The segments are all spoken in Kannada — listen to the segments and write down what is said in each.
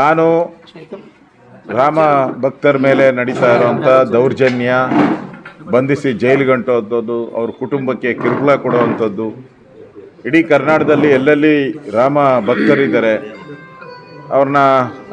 ನಾನು ರಾಮ ಭಕ್ತರ ಮೇಲೆ ನಡೀತಾ ಇರುವಂಥ ದೌರ್ಜನ್ಯ, ಬಂಧಿಸಿ ಜೈಲಿಗಂಟೋಂಥದ್ದು ಅವ್ರ ಕುಟುಂಬಕ್ಕೆ ಕಿರುಕುಳ ಕೊಡುವಂಥದ್ದು, ಇಡೀ ಕರ್ನಾಟಕದಲ್ಲಿ ಎಲ್ಲೆಲ್ಲಿ ರಾಮ ಭಕ್ತರಿದ್ದಾರೆ ಅವ್ರನ್ನ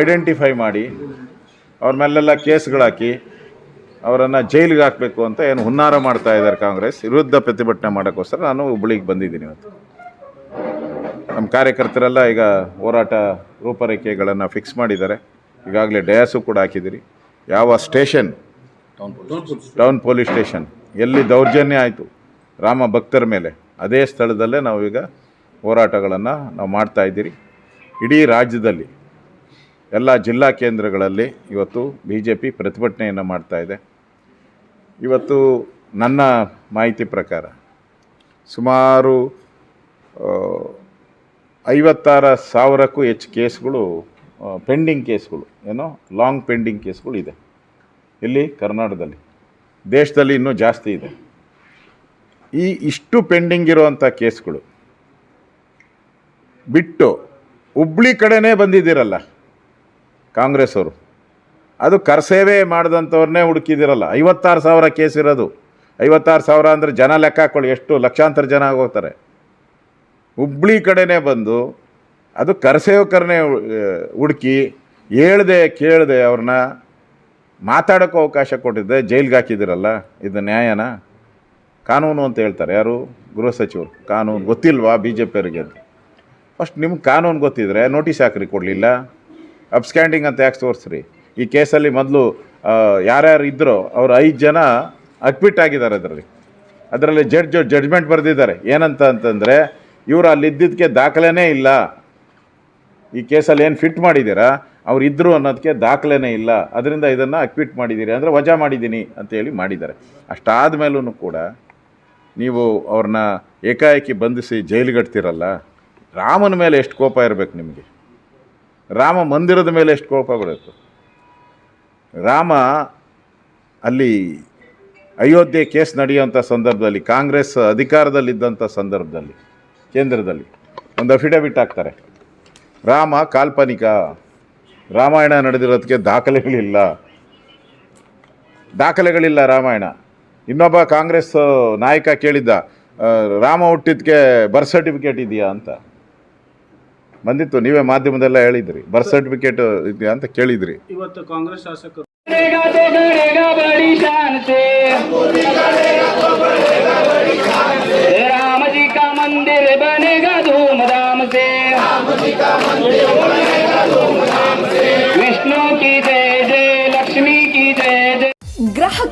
ಐಡೆಂಟಿಫೈ ಮಾಡಿ, ಅವ್ರ ಮೇಲೆಲ್ಲ ಕೇಸ್ಗಳಾಕಿ, ಅವರನ್ನು ಜೈಲಿಗೆ ಹಾಕಬೇಕು ಅಂತ ಏನು ಹುನ್ನಾರ ಮಾಡ್ತಾ ಇದ್ದಾರೆ ಕಾಂಗ್ರೆಸ್, ವಿರುದ್ಧ ಪ್ರತಿಭಟನೆ ಮಾಡೋಕ್ಕೋಸ್ಕರ ನಾನು ಹುಬ್ಬಳ್ಳಿಗೆ ಬಂದಿದ್ದೀನಿ ಇವತ್ತು. ನಮ್ಮ ಕಾರ್ಯಕರ್ತರೆಲ್ಲ ಈಗ ಹೋರಾಟ ರೂಪರೇಖೆಗಳನ್ನು ಫಿಕ್ಸ್ ಮಾಡಿದ್ದಾರೆ. ಈಗಾಗಲೇ ಡಯಾಸು ಕೂಡ ಹಾಕಿದ್ದೀರಿ. ಯಾವ ಸ್ಟೇಷನ್? Town police station. ಎಲ್ಲಿ ದೌರ್ಜನ್ಯ ಆಯಿತು? ರಾಮ ಭಕ್ತರ ಮೇಲೆ. ಅದೇ ಸ್ಥಳದಲ್ಲೇ ನಾವೀಗ ಹೋರಾಟಗಳನ್ನು ನಾವು ಮಾಡ್ತಾ ಇದ್ದೀರಿ. ಇಡೀ ರಾಜ್ಯದಲ್ಲಿ, ಎಲ್ಲ ಜಿಲ್ಲಾ ಕೇಂದ್ರಗಳಲ್ಲಿ ಇವತ್ತು ಬಿ ಜೆ ಪಿ ಪ್ರತಿಭಟನೆಯನ್ನು ಮಾಡ್ತಾ ಇದೆ. ಇವತ್ತು ನನ್ನ ಮಾಹಿತಿ ಪ್ರಕಾರ ಸುಮಾರು ಐವತ್ತಾರ ಸಾವಿರಕ್ಕೂ ಹೆಚ್ಚು ಕೇಸ್ಗಳು ಪೆಂಡಿಂಗ್ ಕೇಸ್ಗಳು, ಏನೋ ಲಾಂಗ್ ಪೆಂಡಿಂಗ್ ಕೇಸ್ಗಳು ಇದೆ. ಇಲ್ಲಿ ಕರ್ನಾಟಕದಲ್ಲಿ, ದೇಶದಲ್ಲಿ ಇನ್ನೂ ಜಾಸ್ತಿ ಇದೆ. ಈ ಇಷ್ಟು ಪೆಂಡಿಂಗ್ ಇರುವಂಥ ಕೇಸ್ಗಳು, ಬಿಟ್ಟು ಹುಬ್ಳಿ ಕಡೆನೇ ಬಂದಿದ್ದೀರಲ್ಲ, ಕಾಂಗ್ರೆಸ್ ಅವರು, ಅದು ಕರ್ಸೇವೆ ಮಾಡಿದಂಥವ್ರನ್ನೇ ಹುಡುಕಿದಿರಲ್ಲ ಐವತ್ತಾರು ಸಾವಿರ ಕೇಸ್ ಇರೋದು, ಐವತ್ತಾರು ಸಾವಿರ ಅಂದರೆ ಜನ ಲೆಕ್ಕ ಹಾಕೊಳ್ಳಿ, ಎಷ್ಟು ಲಕ್ಷಾಂತರ ಜನ ಆಗೋಗ್ತಾರೆ. ಹುಬ್ಳಿ ಕಡೆನೇ ಬಂದು ಅದು ಕರಸೇವಕರನ್ನೇ ಹುಡುಕಿ ಹೇಳ್ದೆ ಕೇಳದೆ ಅವ್ರನ್ನ ಮಾತಾಡೋಕ್ಕೂ ಅವಕಾಶ ಕೊಟ್ಟಿದ್ದೆ, ಜೈಲಿಗೆ ಹಾಕಿದ್ದೀರಲ್ಲ, ಇದು ನ್ಯಾಯನ? ಕಾನೂನು ಅಂತ ಹೇಳ್ತಾರೆ. ಯಾರು? ಗೃಹ ಸಚಿವರು. ಕಾನೂನು ಗೊತ್ತಿಲ್ವಾ ಬಿ ಜೆ ಪಿಯವರಿಗೆ ಅಂತ? ಫಸ್ಟ್ ನಿಮ್ಗೆ ಕಾನೂನು ಗೊತ್ತಿದ್ರೆ ನೋಟಿಸ್ ಹಾಕ್ರಿ, ಕೊಡಲಿಲ್ಲ. ಅಪ್ಸ್ಕ್ಯಾಂಡಿಂಗ್ ಅಂತ ಯಾಕೆ ತೋರಿಸ್ರಿ? ಈ ಕೇಸಲ್ಲಿ ಮೊದಲು ಯಾರ್ಯಾರು ಇದ್ದರೋ ಅವ್ರು ಐದು ಜನ ಅಕ್ವಿಟ್ ಆಗಿದ್ದಾರೆ ಅದರಲ್ಲಿ. ಅದರಲ್ಲಿ ಜಡ್ಜ್, ಜಡ್ಜ್ಮೆಂಟ್ ಬರೆದಿದ್ದಾರೆ. ಏನಂತ ಅಂತಂದರೆ ಇವರು ಅಲ್ಲಿದ್ದಕ್ಕೆ ದಾಖಲೆನೇ ಇಲ್ಲ. ಈ ಕೇಸಲ್ಲಿ ಏನು ಫಿಟ್ ಮಾಡಿದ್ದೀರಾ? ಅವ್ರು ಇದ್ದರು ಅನ್ನೋದಕ್ಕೆ ದಾಖಲೆನೇ ಇಲ್ಲ. ಅದರಿಂದ ಇದನ್ನು ಅಕ್ವಿಟ್ ಮಾಡಿದ್ದೀರಿ ಅಂದರೆ ವಜಾ ಮಾಡಿದ್ದೀನಿ ಅಂತೇಳಿ ಮಾಡಿದ್ದಾರೆ. ಅಷ್ಟಾದ ಮೇಲೂ ಕೂಡ ನೀವು ಅವ್ರನ್ನ ಏಕಾಏಕಿ ಬಂಧಿಸಿ ಜೈಲಿಗಟ್ತಿರಲ್ಲ, ರಾಮನ ಮೇಲೆ ಎಷ್ಟು ಕೋಪ ಇರಬೇಕು ನಿಮಗೆ? ರಾಮ ಮಂದಿರದ ಮೇಲೆ ಎಷ್ಟು ಕೋಪ ಬರಬೇಕು ರಾಮ ಅಲ್ಲಿ ಅಯೋಧ್ಯೆ ಕೇಸ್ ನಡೆಯುವಂಥ ಸಂದರ್ಭದಲ್ಲಿ, ಕಾಂಗ್ರೆಸ್ ಅಧಿಕಾರದಲ್ಲಿದ್ದಂಥ ಸಂದರ್ಭದಲ್ಲಿ ಕೇಂದ್ರದಲ್ಲಿ. ಒಂದು ಅಫಿಡವಿಟ್ ಹಾಕ್ತಾರೆ. ರಾಮ ಕಾಲ್ಪನಿಕ. ರಾಮಾಯಣ ನಡೆದಿರೋದಕ್ಕೆ ದಾಖಲೆಗಳಿಲ್ಲ. ದಾಖಲೆಗಳಿಲ್ಲ ರಾಮಾಯಣ. ಇನ್ನೊಬ್ಬ ಕಾಂಗ್ರೆಸ್ ನಾಯಕ ಕೇಳಿದ್ದ ರಾಮ ಹುಟ್ಟಿದ್ಕೆ ಬರ್ತ್ ಸರ್ಟಿಫಿಕೇಟ್ ಇದೆಯಾ? ಅಂತ. ಬಂದಿತ್ತು ನೀವೇ ಮಾಧ್ಯಮದೆಲ್ಲ ಹೇಳಿದ್ರಿ. ಬರ್ತ್ ಸರ್ಟಿಫಿಕೇಟ್ ಇದೆಯಾ ಅಂತ ಕೇಳಿದ್ರಿ. ಇವತ್ತು ಕಾಂಗ್ರೆಸ್ ಶಾಸಕರು